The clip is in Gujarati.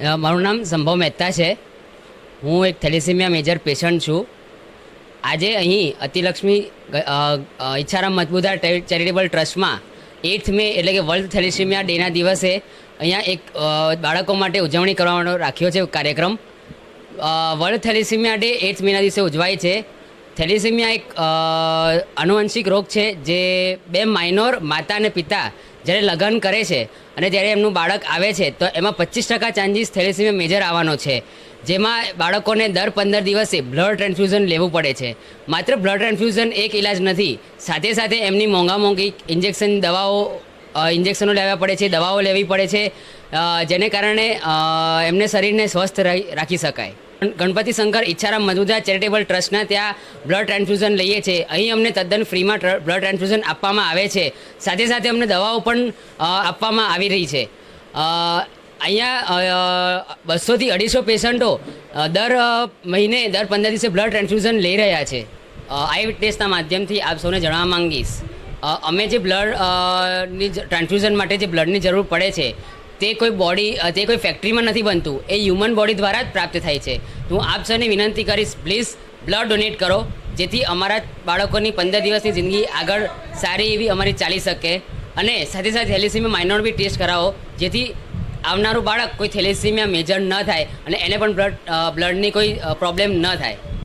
મારું નામ સંભવ મહેતા છે. હું એક થેલેસીમિયા મેજર પેશન્ટ છું. આજે અહીં અતિલક્ષ્મી ઈચ્છારામ મજબૂદાર ચેરિટેબલ ટ્રસ્ટમાં એઇથ મે એટલે કે વર્લ્ડ થેલેસીમિયા ડેના દિવસે અહીંયા એક બાળકો માટે ઉજવણી કરવાનો રાખ્યો છે કાર્યક્રમ. વર્લ્ડ થેલેસીમિયા ડે એઇથ મેના દિવસે ઉજવાય છે. થેલેસીમિયા એક આનુવંશિક રોગ છે જે બે માઇનોર માતા અને પિતા જ્યારે લગ્ન કરે છે અને જ્યારે એમનું બાળક આવે છે, તો એમાં પચીસ ટકા ચાન્સીસ થેલેસીમિયા મેજર આવવાનો છે. જેમાં બાળકોને દર પંદર દિવસે બ્લડ ટ્રાન્સફ્યુઝન લેવું પડે છે. માત્ર બ્લડ ટ્રાન્સફ્યુઝન એક ઇલાજ નથી, સાથે સાથે એમની મોંઘા મોંઘી ઇન્જેક્શન દવાઓ ઇન્જેક્શનો લેવા પડે છે, દવાઓ લેવી પડે છે જેને કારણે એમને શરીરને સ્વસ્થ રાખી શકાય. ગણપતિ શંકર ઈચ્છારામ મધુદા ચેરિટેબલ ટ્રસ્ટના ત્યાં બ્લડ ટ્રાન્સફ્યુઝન લઈએ છીએ અહીં અમને તદ્દન ફ્રીમાં બ્લડ ટ્રાન્સફ્યુઝન આપવામાં આવે છે. સાથે સાથે અમને દવાઓ પણ આપવામાં આવી રહી છે. અહીંયા બસોથી અઢીસો પેશન્ટો દર મહિને, દર પંદર દિવસે બ્લડ ટ્રાન્સફ્યુઝન લઈ રહ્યા છે. આઈ ટેસ્ટના માધ્યમથી આપ સૌને જણાવવા માંગીશ. અમે જે બ્લડની ટ્રાન્સફ્યુઝન માટે જે બ્લડની જરૂર પડે છે તે કોઈ બોડી તે કોઈ ફેક્ટરીમાં નથી બનતું. એ હ્યુમન બોડી દ્વારા જ પ્રાપ્ત થાય છે. હું આપ સૌને વિનંતી કરીશ પ્લીઝ બ્લડ ડોનેટ કરો, જેથી અમારા બાળકોની પંદર દિવસની જિંદગી આગળ સારી એવી અમારી ચાલી શકે. અને સાથે સાથે થેલેસીમિયા માઇનોર બી ટેસ્ટ કરાવો, જેથી આવનારું બાળક કોઈ થેલેસીમિયા મેજર ન થાય અને એને પણ બ્લડ બ્લડની કોઈ પ્રોબ્લેમ ન થાય.